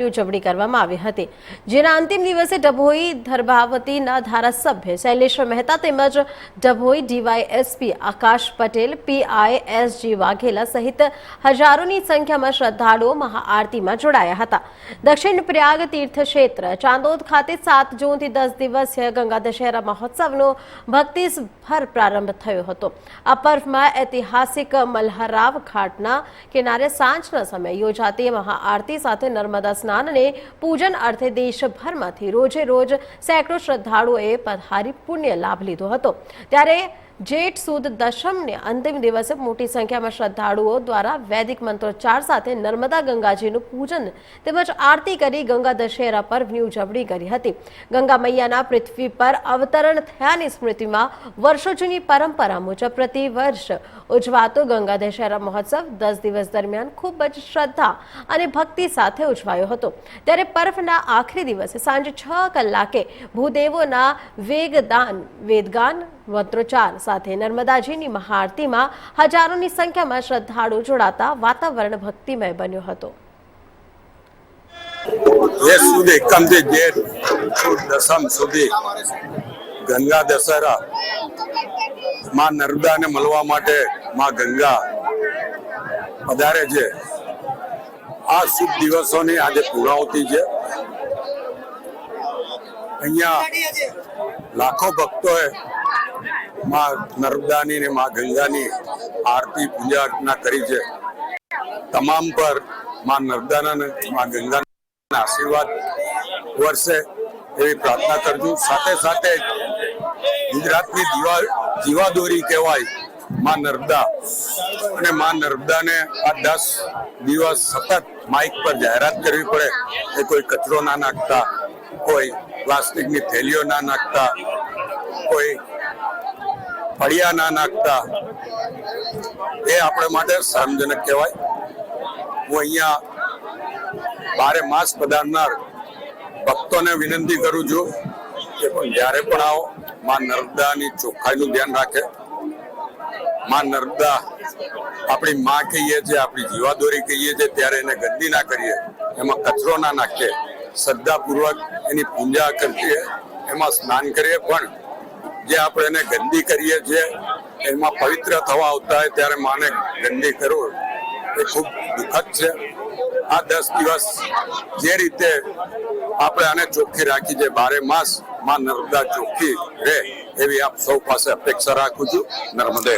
પર્વની ઉજવણી કરવામાં આવી હતી. જેના અંતિમ દિવસે ડભોઈ ધર્ભાવતીના ધારાસભ્ય શૈલેશ્વર મહેતા તેમજ Dabhoi DYSP Akash Patel PI SG Vaghela સહિત હજારોની સંખ્યામાં શ્રદ્ધાળુઓ મહાઆરતીમાં જોડાયા હતા. દક્ષિણ પ્રયાગ તીર્થ ક્ષેત્ર ચાંદોદ ખાતે સાત જૂનથી દસ દિવસીય ગંગા દશેરા મહોત્સવનો ભક્તિભર પ્રારંભ થયો હતો. આ પર્વમાં ઐતિહાસિક મલ્હારાવ ઘાટના કિનારે સાંજના સમયે યોજાતી મહાઆરતી સાથે નર્મદા સ્નાન અને પૂજન અર્થે દેશભરમાંથી રોજે રોજ સેંકડો શ્રદ્ધાળુઓએ પધારી પુણ્ય લાભ લીધો હતો. ત્યારે જેઠ સુદ દશમને અંતિમ દિવસે મોટી સંખ્યામાં શ્રદ્ધાળુઓ દ્વારા વૈદિક મંત્રોચ્ચાર સાથે નર્મદા ગંગાજીનું પૂજન તેમજ આરતી કરી ગંગા દશેરા પર્વની ઉજવણી કરી હતી. ગંગા મૈયાના પૃથ્વી પર અવતરણ થયાની સ્મૃતિમાં વર્ષો જૂની પરંપરા મુજબ પ્રતિ વર્ષ ઉજવાતો ગંગા દશેરા મહોત્સવ દસ દિવસ દરમિયાન ખૂબ જ શ્રદ્ધા અને ભક્તિ સાથે ઉજવાયો હતો. ત્યારે પર્વના આખરી દિવસે સાંજે છ કલાકે ભૂદેવોના વેગદાન, વેદગાન મંત્રોચ્ચાર સાથે નર્મદાજીની મહાઆરતીમાં હજારોની સંખ્યામાં શ્રદ્ધાળુ જોડાતા વાતાવરણ ભક્તિમય બન્યો હતો. ગંગા દશેરા માં નર્મદાને મળવા માટે માં ગંગા પધારે છે. આ શુભ દિવસોની આજે પૂર્ણાવતી છે. અહીંયા લાખો ભક્તોએ માં નર્મદાની ને માં ગંગાની આરતી પૂજા અર્ચના કરી છે. તમામ પરમાં નર્મદાના ને માં ગંગાના આશીર્વાદ વર્ષે એવી પ્રાર્થના કરજો. સાથે સાથે ગુજરાતની દીવા જીવાદોરી કહેવાયમાં નર્મદા. અને માં નર્મદાને આ દસ દિવસ સતત માઇક પર જાહેરાત કરવી પડે. કે કોઈ કચરો ના નાખતા, કોઈ પ્લાસ્ટિકની થેલીઓ ના નાખતા, કોઈ ફળિયા ના નાખતા એ આપણે માટે શરમજનક કહેવાય. હું અહીંયા બારે માસ પધારનાર ભક્તોને વિનંતી કરું છું કે પણ જ્યારે પણ આવો, માં નર્મદાની ચોખ્ખાઈનું ધ્યાન રાખે. માં નર્મદા આપણી માં કહીએ છીએ આપણી જીવાદોરી કહીએ છીએ ત્યારે એને ગંદી ના કરીએ. એમાં કચરો ના નાખીએ. શ્રદ્ધાપૂર્વક એની પૂજા કરીએ. એમાં સ્નાન કરીએ. પણ જે આપણે એને ગંદી કરીએ છીએ, એમાં પવિત્ર થવા આવતા હોય ત્યારે માને ગંદી કરવું એ ખૂબ દુઃખદ છે. આ દસ દિવસ જે રીતે આપણે આને ચોખ્ખી રાખી છે, બારે માસમાં નર્મદા ચોખ્ખી રહે એવી આપ સૌ પાસે અપેક્ષા રાખું છું. નર્મદે.